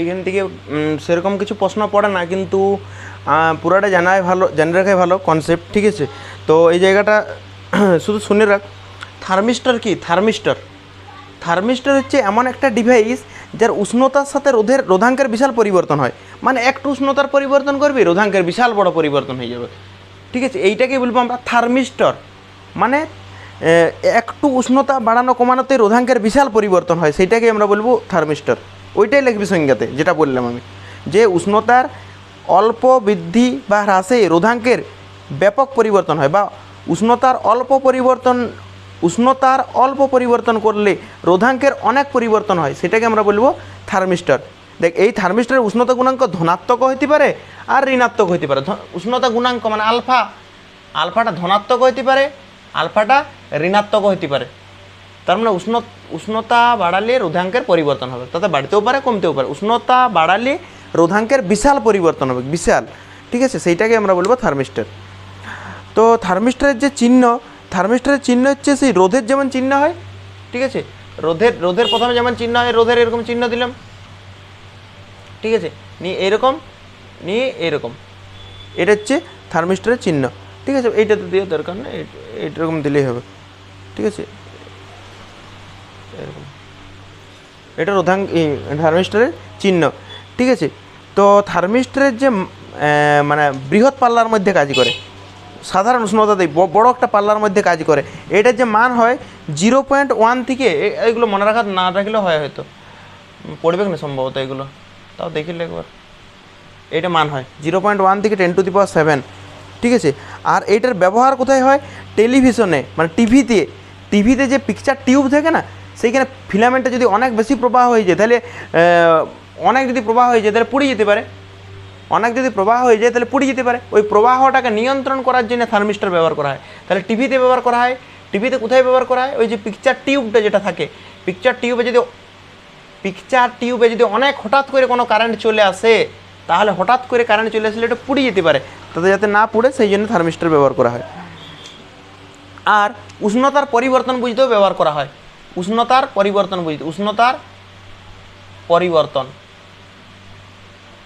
এইখান থেকে সেরকম কিছু প্রশ্ন পড়ে না, কিন্তু পুরাটা জানাই ভালো জেনে রাখাই ভালো কনসেপ্ট ঠিক আছে? তো এই জায়গাটা, শুধু শুনে রাখ। থার্মিস্টার কি? থার্মিস্টার। থার্মিস্টার হচ্ছে এমন একটা ডিভাইস যার উষ্ণতার সাথে রোধের, রোধাঙ্কের বিশাল পরিবর্তন হয়। মানে একটু উষ্ণতার পরিবর্তন করবি, রোধাঙ্কের বিশাল বড় পরিবর্তন হয়ে যাবে। ঠিক আছে? এইটাকে বলব আমরা থার্মিস্টর। মানে একটু উষ্ণতা বাড়ানো, কমানোতে রোধাঙ্কের বিশাল পরিবর্তন হয়। সেইটাকে আমরা বলব থার্মিস্টর। ওইটাই লিখবি সংজ্ঞাতে, যেটা বললাম আমি। যে উষ্ণতার অল্প বৃদ্ধি বা হ্রাসে রোধাঙ্কের ব্যাপক পরিবর্তন হয় বা উষ্ণতার অল্প পরিবর্তন, উষ্ণতার অল্প পরিবর্তন করলে রোধাঙ্কের অনেক পরিবর্তন হয়, সেটাকে আমরা বলব থার্মিস্টর। দেখ, এই থার্মিস্টরের উষ্ণতা গুণাঙ্ক ধনাত্মক হইতে পারে আর ঋণাত্মক হইতে পারে। উষ্ণতা গুণাঙ্ক মানে আলফা। আলফাটা ধনাত্মক হইতে পারে, আলফাটা ঋণাত্মক হইতে পারে। তার মানে উষ্ণ উষ্ণতা বাড়ালে রোধাঙ্কের পরিবর্তন হবে। তাতে বাড়তেও পারে, কমতেও পারে। উষ্ণতা বাড়ালে রোধাঙ্কের বিশাল পরিবর্তন হবে, বিশাল। ঠিক আছে? সেইটাকে আমরা বলব থার্মিস্টার। তো থার্মিস্টারের যে চিহ্ন, থার্মিস্টারের চিহ্ন হচ্ছে সেই রোধের যেমন চিহ্ন হয়, ঠিক আছে? রোধের রোধের প্রথমে যেমন চিহ্ন হয়, রোধের এরকম চিহ্ন দিলাম। ঠিক আছে? নিয়ে এরকম নিয়ে এরকম। এটা হচ্ছে থার্মিস্টারের চিহ্ন। ঠিক আছে? এইটা তো দিয়ে দরকার না এই- এইরকম দিলেই হবে। ঠিক আছে এরকম এটা রোধাং থার্মিস্টারের চিহ্ন। ঠিক আছে? তো থার্মিস্টারের যে মানে বৃহৎ পাল্লার মধ্যে কাজ করে, সাধারণ উষ্ণতা দেয় বড় একটা পাল্লার মধ্যে কাজ করে এটার যে মান হয় জিরো পয়েন্ট ওয়ান থেকে, এ- এইগুলো মনে রাখা, না রাখলেও হয় হয়তো। পড়বে না সম্ভবত এগুলো? তাও দেখিলে একবার। এটা মান হয় জিরো পয়েন্ট ওয়ান থেকে ten to the power seven. ঠিক আছে? আর এটার ব্যবহার কোথায় হয়? টেলিভিশনে মানে টিভিতে। টিভিতে যে পিকচার টিউব থাকে না সেইখানে ফিলামেন্টটা যদি অনেক বেশি প্রবাহ হয়ে যায়, তাহলে অনেক যদি প্রবাহ হয়ে যায়, তাহলে পুড়ে যেতে পারে। অনেক যদি প্রবাহ হয়ে যায়, তাহলে পুড়ে যেতে পারে। ওই প্রবাহটাকে নিয়ন্ত্রণ করার জন্য থার্মিস্টার ব্যবহার করা হয়। তাহলে টিভিতে ব্যবহার করা হয়। টিভিতে কোথায় ব্যবহার করা হয়? ওই যে পিকচার টিউবটা যেটা থাকে। পিকচার টিউবে যদি পিকচার টিউবে যদি অনেক হঠাৎ করে কোনো কারেন্ট চলে আসে, তাহলে হঠাৎ করে কারেন্ট চলে আসলে এটা পুড়ে যেতে পারে। তাতে যাতে না পুড়ে, সেই জন্য থার্মিস্টার ব্যবহার করা হয়। আর উষ্ণতার পরিবর্তন বুঝতেও ব্যবহার করা হয়। উষ্ণতার পরিবর্তন বুঝতে উষ্ণতার পরিবর্তন।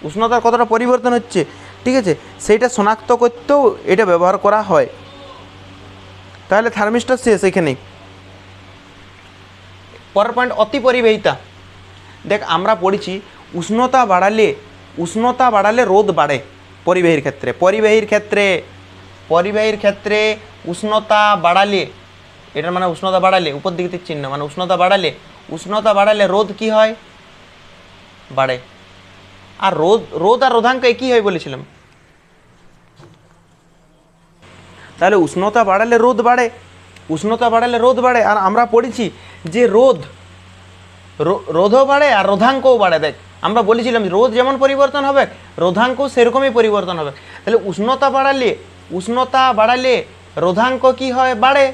উষ্ণতার কতটা পরিবর্তন হচ্ছে? ঠিক আছে সেইটা শনাক্ত করতেও এটা ব্যবহার করা হয়। তাহলে থার্মিস্টার শেষ এখানে পরের পয়েন্ট অতি পরিবাহিতা। দেখ আমরা পড়েছি উষ্ণতা বাড়ালে উষ্ণতা বাড়ালে রোদ বাড়ে পরিবাহীর ক্ষেত্রে। পরিবাহীর ক্ষেত্রে পরিবাহীর ক্ষেত্রে উষ্ণতা বাড়ালে এটার মানে উষ্ণতা বাড়ালে, উপর দিকে তীর চিহ্ন মানে উষ্ণতা বাড়ালে উষ্ণতা বাড়ালে রোদ কি হয়? বাড়ে। আর রোদ রোদ আর রোধাঙ্ক একই হয় বলেছিলাম? তাহলে উষ্ণতা বাড়ালে রোদ বাড়ে, উষ্ণতা বাড়ালে রোদ বাড়ে, আর আমরা পড়েছি যে রোদ রোধও বাড়ে আর রোধাঙ্কও বাড়ে। দেখ, আমরা বলেছিলাম রোদ যেমন পরিবর্তন হবে রোধাঙ্ক সেরকমই পরিবর্তন হবে। তাহলে উষ্ণতা বাড়ালে উষ্ণতা বাড়ালে রোধাঙ্ক কি হয়? বাড়ে।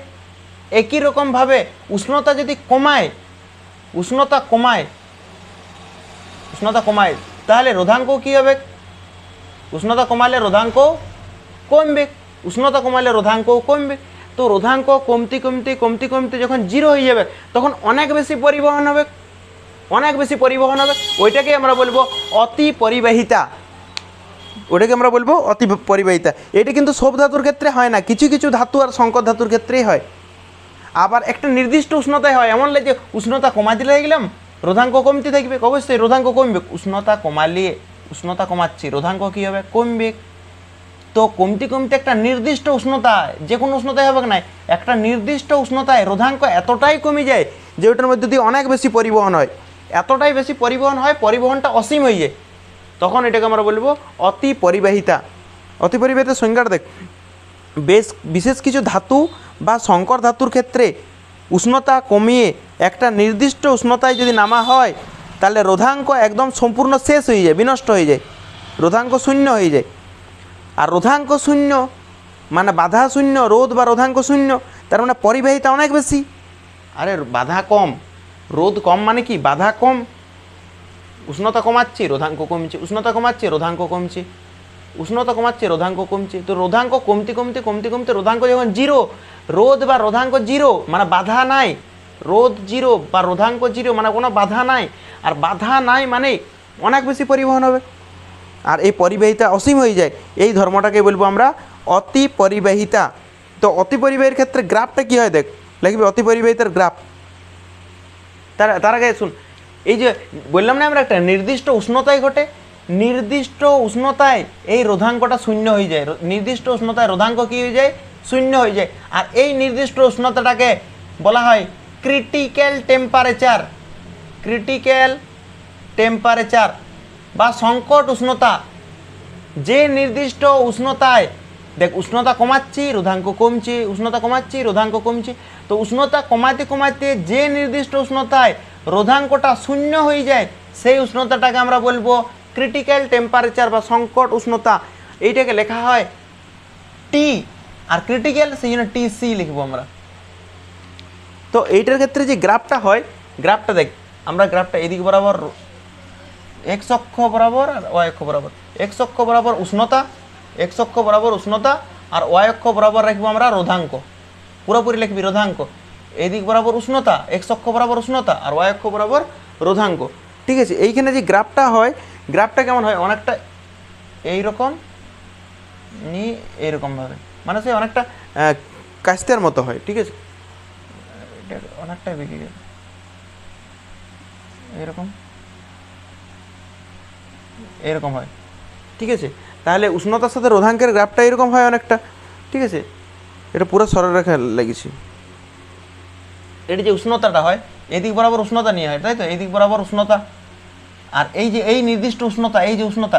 একই রকমভাবে উষ্ণতা যদি কমায়, উষ্ণতা কমায় উষ্ণতা কমায়, তাহলে রোধাঙ্ক কি হবে? উষ্ণতা কমালে রোধাঙ্ক কমবে, উষ্ণতা কমালে রোধাঙ্ক কমবে। তো রোধাঙ্ক কমতে কমতে কমতে কমতে যখন জিরো হয়ে যাবে, তখন অনেক বেশি পরিবহন হবে। অনেক বেশি পরিবহন হবে। ওইটাকে আমরা বলব অতি পরিবাহিতা ওটাকে আমরা বলব অতি পরিবাহিতা এটা কিন্তু সব ধাতুর ক্ষেত্রে হয় না। কিছু কিছু ধাতু আর সংকর ধাতুর ক্ষেত্রেই হয়। আবার একটা নির্দিষ্ট উষ্ণতায় হয়। এমন লাগে যে উষ্ণতা কমা দিলে গেলাম, রোধাঙ্ক কমতে থাকবে। অবশ্যই রোধাঙ্ক কমবে। উষ্ণতা কমালে, উষ্ণতা কমাচ্ছি, রোধাঙ্ক কী হবে? কমবে। তো কমতে কমতে একটা নির্দিষ্ট উষ্ণতায় যে কোনো উষ্ণতায় হবে না একটা নির্দিষ্ট উষ্ণতায় রোধাঙ্ক এতটাই কমে যায় যে ওটার মধ্যে দিয়ে অনেক বেশি পরিবহন হয়। এতটাই বেশি পরিবহন হয়, পরিবহনটা অসীম হয়ে যায়। তখন এটাকে আমরা বলব অতি পরিবাহিতা অতি পরিবাহিতার সংজ্ঞাটা দেখ। বেশ বিশেষ কিছু ধাতু বা সংকর ধাতুর ক্ষেত্রে উষ্ণতা কমিয়ে একটা নির্দিষ্ট উষ্ণতায় যদি নামা হয়, তাহলে রোধাঙ্ক একদম সম্পূর্ণ শেষ হয়ে যায়, বিনষ্ট হয়ে যায়। রোধাঙ্ক শূন্য হয়ে যায়। আর রোধাঙ্ক শূন্য মানে বাধা শূন্য, রোধ বা রোধাঙ্ক শূন্য, তার মানে পরিবাহিতা অনেক বেশি। আরে বাধা কম। রোধ কম মানে কি? বাধা কম। উষ্ণতা কমাচ্ছি, রোধাঙ্ক কমছে। উষ্ণতা কমাচ্ছে, রোধাঙ্ক কমছে। উষ্ণতা কমাচ্ছে, রোধাঙ্ক কমছে। তো রোধাঙ্ক কমতে কমতে কমতে কমতে রোধাঙ্ক যখন জিরো রোদ বা রোধাঙ্ক জিরো মানে বাধা নাই। রোদ জিরো বা রোধাঙ্ক জিরো মানে কোনো বাধা নাই। আর বাধা নাই মানে অনেক বেশি পরিবহন হবে। আর এই পরিবাহিতা অসীম হয়ে যায়। এই ধর্মটাকে বলব আমরা অতি পরিবাহিতা তো অতি পরিবাহীর ক্ষেত্রে গ্রাফটা কী হয় দেখ, লিখবি অতি পরিবাহিতার গ্রাফ। তার তার আগে শুন। এই যে বললাম না আমরা একটা নির্দিষ্ট উষ্ণতায় ঘটে নির্দিষ্ট উষ্ণতায় এই রোধাঙ্কটা শূন্য হয়ে যায়। নির্দিষ্ট উষ্ণতায় রোধাঙ্ক কী হয়ে যায়? শূন্য হয়ে যায়। আর এই নির্দিষ্ট উষ্ণতাটাকে বলা হয় ক্রিটিক্যাল টেম্পারেচার ক্রিটিক্যাল টেম্পারেচার বা সংকট উষ্ণতা। যে নির্দিষ্ট উষ্ণতায়, দেখ, উষ্ণতা কমাচ্ছি, রোধাঙ্ক কমছে, উষ্ণতা কমাচ্ছি, রোধাঙ্ক কমছে। তো উষ্ণতা কমাতে কমাতে যে নির্দিষ্ট উষ্ণতায় রোধাঙ্কটা শূন্য হয়ে যায়, সেই উষ্ণতাটাকে আমরা বলব ক্রিটিক্যাল টেম্পারেচার বা সংকট, উষ্ণতা, এইটাকে লেখা হয় টি আর ক্রিটিক্যাল সেই জন্য টি সি লিখব আমরা। তো এইটার ক্ষেত্রে যে গ্রাফটা হয় গ্রাফটা দেখ, আমরা গ্রাফটা এদিক বরাবর এক্স অক্ষ বরাবর আর ওয়াই অক্ষ বরাবর। এক্স অক্ষ বরাবর উষ্ণতা এক্স অক্ষ বরাবর উষ্ণতা আর ওয়াই অক্ষ বরাবর রাখব আমরা রোধাঙ্ক। পুরোপুরি লিখবি রোধাঙ্ক। এদিক বরাবর উষ্ণতা এক্স অক্ষ বরাবর উষ্ণতা আর ওয়াই অক্ষ বরাবর রোধাঙ্ক। ঠিক আছে, এইখানে যে গ্রাফটা হয় গ্রাফটা কেমন হয়? অনেকটা এইরকম, নি এইরকমভাবে মানে সে অনেকটা কাস্তের মতো হয়, ঠিক আছে? এটা অনেকটাই বেঁকে গেছে এরকম এরকম হয়, ঠিক আছে? তাহলে উষ্ণতার সাথে রোধাঙ্কের গ্রাফটা এরকম হয় অনেকটা, ঠিক আছে? এটা পুরো সরলরেখা লেগেছি এটা যে উষ্ণতাটা হয়, এদিক বরাবর উষ্ণতা নিয়ে হয়, তাই তো? এদিক বরাবর উষ্ণতা আর এই যে এই নির্দিষ্ট উষ্ণতা, এই যে উষ্ণতা,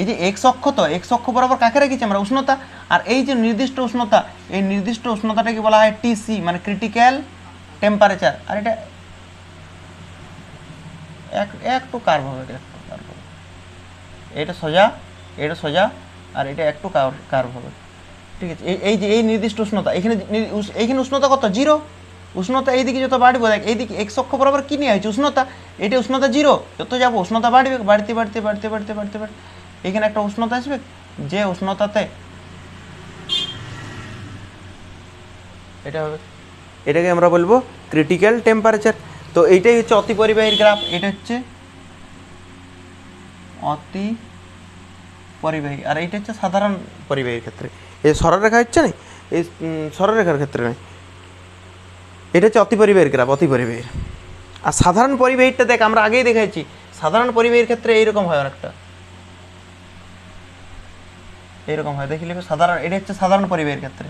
এই যে এক্স অক্ষ তো এক্স অক্ষ বরাবর কাকে রেখেছি আমরা? উষ্ণতা। আর এই যে নির্দিষ্ট উষ্ণতা, এই নির্দিষ্ট উষ্ণতাটাকে বলা হয় টিসি মানে ক্রিটিক্যাল টেম্পারেচার আর এটা এক একটু কার্ভ হবে এটা একটু কার্ভ হবে। এটা সোজা এটা সোজা, আর এটা একটু কার্ভ হবে। ঠিক আছে? এই যে এই নির্দিষ্ট উষ্ণতা, এখানে এইখানে উষ্ণতা কত? জিরো উষ্ণতা এইদিকে যত বাড়বে দেখ এইদিকে এক্স অক্ষ বরাবর কী নিয়ে হয়েছে উষ্ণতা এটা উষ্ণতা জিরো যত যাব উষ্ণতা বাড়বে বাড়তে বাড়তে বাড়তে বাড়তে বাড়তে বাড়তে এখানে একটা উষ্ণতা আসবে যে উষ্ণতাতে এটা হবে এটাকে আমরা বলব ক্রিটিক্যাল টেম্পারেচার তো এইটাই হচ্ছে অতি পরিবাহীর গ্রাফ এটা হচ্ছে অতি পরিবাহী আর এইটা হচ্ছে সাধারণ পরিবাহীর ক্ষেত্রে এই সরলরেখা হচ্ছে না এই উম, সরলরেখার ক্ষেত্রে নয় এটা হচ্ছে অতি পরিবাহীর গ্রাফ অতি পরিবাহীর আর সাধারণ পরিবাহীটা দেখ আমরা আগেই দেখেছি সাধারণ পরিবাহীর ক্ষেত্রে এইরকম হয় অনেকটা। এইরকম হয়। দেখি লিখো সাধারণ এটা হচ্ছে সাধারণ পরিবাহীর ক্ষেত্রে।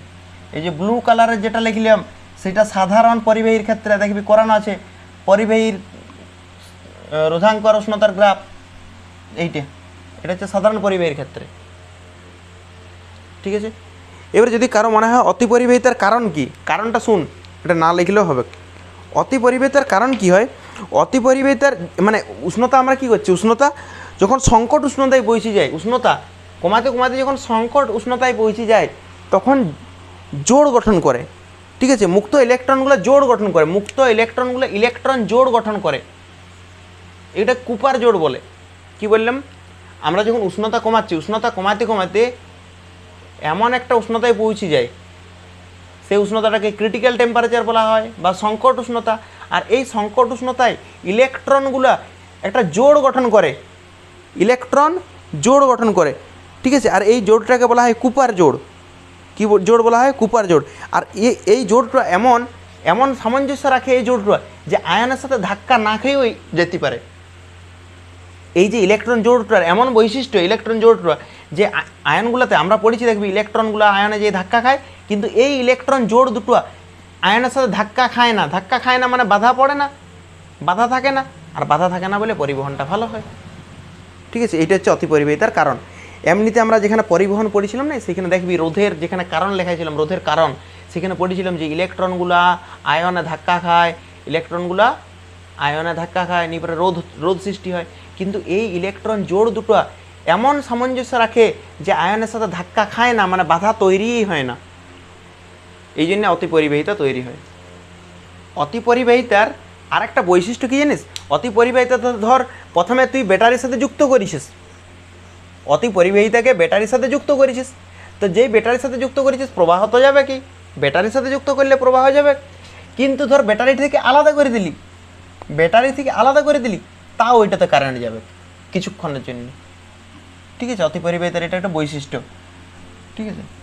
এই যে ব্লু কালারের যেটা লিখলাম সেটা সাধারণ পরিবাহীর ক্ষেত্রে দেখবি করানো আছে? পরিবাহীর আহ, রোধাঙ্ক আর উষ্ণতার গ্রাফ এইটা। এটা হচ্ছে সাধারণ পরিবাহীর ক্ষেত্রে। ঠিক আছে? এবারে যদি কারও মনে হয় অতি পরিবাহিতার কারণ কি? কারণটা শুন। এটা না লিখলেও হবে। অতি পরিবাহিতার কারণ কি হয়? অতি পরিবাহিতার মানে উষ্ণতা আমরা কি করছি? উষ্ণতা যখন সংকট উষ্ণতায় পৌঁছে যায়, উষ্ণতা কমাতে কমাতে যখন সংকট উষ্ণতায় পৌঁছে যায়, তখন জোড় গঠন করে। ঠিক আছে? মুক্ত ইলেকট্রনগুলো জোড় গঠন করে। মুক্ত ইলেকট্রনগুলো ইলেকট্রন জোড় গঠন করে। এটা কুপার জোড় বলে। কি বললাম? আমরা যখন উষ্ণতা কমাচ্ছি, উষ্ণতা কমাতে কমাতে এমন একটা উষ্ণতায় পৌঁছে যায় সেই উষ্ণতাটাকে ক্রিটিক্যাল টেম্পারেচার বলা হয় বা সংকট উষ্ণতা। আর এই সংকট উষ্ণতায় ইলেকট্রনগুলা একটা জোড় গঠন করে। ইলেকট্রন জোড় গঠন করে। ঠিক আছে? আর এই জোড়টাকে বলা হয় কুপার জোড়। কী জোড় বলা হয়? কুপার জোড়। আর এই জোড়টা এমন এমন সামঞ্জস্য রাখে এই জোড়টা যে আয়নের সাথে ধাক্কা না খেয়েও যেতে পারে। এই যে ইলেকট্রন জোড়টার এমন বৈশিষ্ট্য ইলেকট্রন জোড়টা যে আয়নগুলোতে আমরা পড়েছি, দেখবি ইলেকট্রনগুলো আয়নে যে ধাক্কা খায়, কিন্তু এই ইলেকট্রন জোড় দুটো আয়নের সাথে ধাক্কা খায় না। ধাক্কা খায় না মানে বাধা পড়ে না, বাধা থাকে না, আর বাধা থাকে না বলে পরিবহনটা ভালো হয়। ঠিক আছে এটা হচ্ছে অতি পরিবাহিতার কারণ। এমনিতে আমরা যেখানে পরিবহন পড়েছিলাম না, সেখানে দেখবি রোধের যেখানে কারণ লেখাইছিলাম, রোধের কারণ, সেখানে পড়েছিলাম যে ইলেকট্রনগুলা আয়নে ধাক্কা খায়, ইলেকট্রনগুলা আয়নে ধাক্কা খায় নিপরে রোধ রোধ সৃষ্টি হয়। কিন্তু এই ইলেকট্রন জোড় দুটো এমন সামঞ্জস্য রাখে যে আয়নের সাথে ধাক্কা খায় না মানে বাধা তৈরিই হয় না। এই জন্য অতি পরিবাহিতা তৈরি হয়। অতি পরিবাহিতার আর একটা বৈশিষ্ট্য কি জানিস? অতি পরিবাহিতা তো ধর, প্রথমে তুই ব্যাটারির সাথে যুক্ত করেছিস অতি পরিবাহিতাকে ব্যাটারির সাথে যুক্ত করেছিস তো যেই ব্যাটারির সাথে যুক্ত করেছিস প্রবাহ তো যাবে কি? ব্যাটারির সাথে যুক্ত করলে প্রবাহ যাবে। কিন্তু ধর, ব্যাটারি থেকে আলাদা করে দিলি। ব্যাটারি থেকে আলাদা করে দিলি, তাও ওইটাতে কারেন্ট যাবে কিছুক্ষণের জন্য। ঠিক আছে অতিপরিবাহিতার এটা একটা বৈশিষ্ট্য। ঠিক আছে?